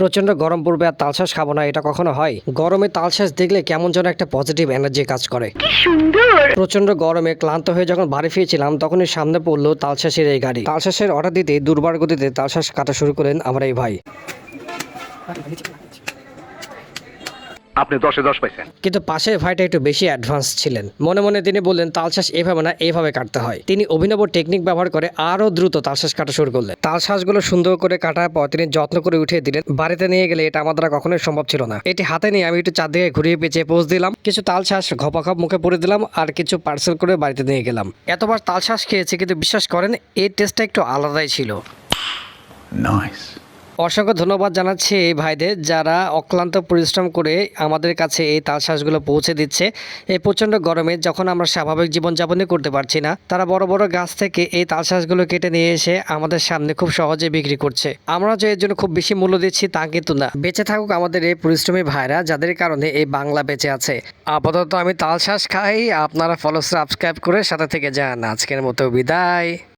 প্রচণ্ড গরম পড়বে আর তালশ্বাস খাব না এটা কখনো হয়? গরমে তালশ্বাস দেখলে কেমন যেন একটা পজিটিভ এনার্জি কাজ করে। প্রচণ্ড গরমে ক্লান্ত হয়ে যখন বাড়ি ফিরেছিলাম তখনই সামনে পড়ল তালশ্বাসের এই গাড়ি। তালশ্বাসের অর্ডার দিতে দুর্বার গতিতে তালশ্বাস কাটা শুরু করেন আমার এই ভাই। আপনি দশে দশ পাইছেন। কিন্তু পাশের ভাইটা একটু বেশি অ্যাডভান্স ছিলেন। মনে মনে তিনি বললেন তালশ্বাস এভাবে না এইভাবে কাটতে হয়। তিনি অভিনব টেকনিক ব্যবহার করে আরও দ্রুত তালশ্বাস কাটা শুরু করলেন। তালশ্বাসগুলো সুন্দর করে কাটার পর তিনি যত্ন করে উঠিয়ে দিলেন। বাড়িতে নিয়ে গেলে এটা আমার দ্বারা কখনোই সম্ভব ছিল না। এটি হাতে নিয়ে আমি একটু চারদিকে ঘুরিয়ে পেঁচিয়ে পোজ দিলাম। কিছু তালশ্বাস ঘপাঘপ মুখে পরে দিলাম আর কিছু পার্সেল করে বাড়িতে নিয়ে গেলাম। এতবার তালশ্বাস খেয়েছি কিন্তু বিশ্বাস করেন এই টেস্টটা একটু আলাদাই ছিল। নাইস অসংখ্য ধন্যবাদ জানাচ্ছি এই ভাইদের যারা অক্লান্ত পরিশ্রম করে আমাদের কাছে এই তালশ্বাসগুলো পৌঁছে দিচ্ছে। এই প্রচণ্ড গরমে যখন আমরা স্বাভাবিক জীবনযাপনই করতে পারছি না, তারা বড় বড় গাছ থেকে এই তালশ্বাসগুলো কেটে নিয়ে এসে আমাদের সামনে খুব সহজে বিক্রি করছে। আমরা যে এর জন্য খুব বেশি মূল্য দিচ্ছি তা কিন্তু না। বেঁচে থাকুক আমাদের এই পরিশ্রমী ভাইরা যাদের কারণে এই বাংলা বেঁচে আছে। আপাতত আমি তালশ্বাস খাই, আপনারা ফলো সাবস্ক্রাইব করে সাথে থেকে যান। আজকের মতো বিদায়।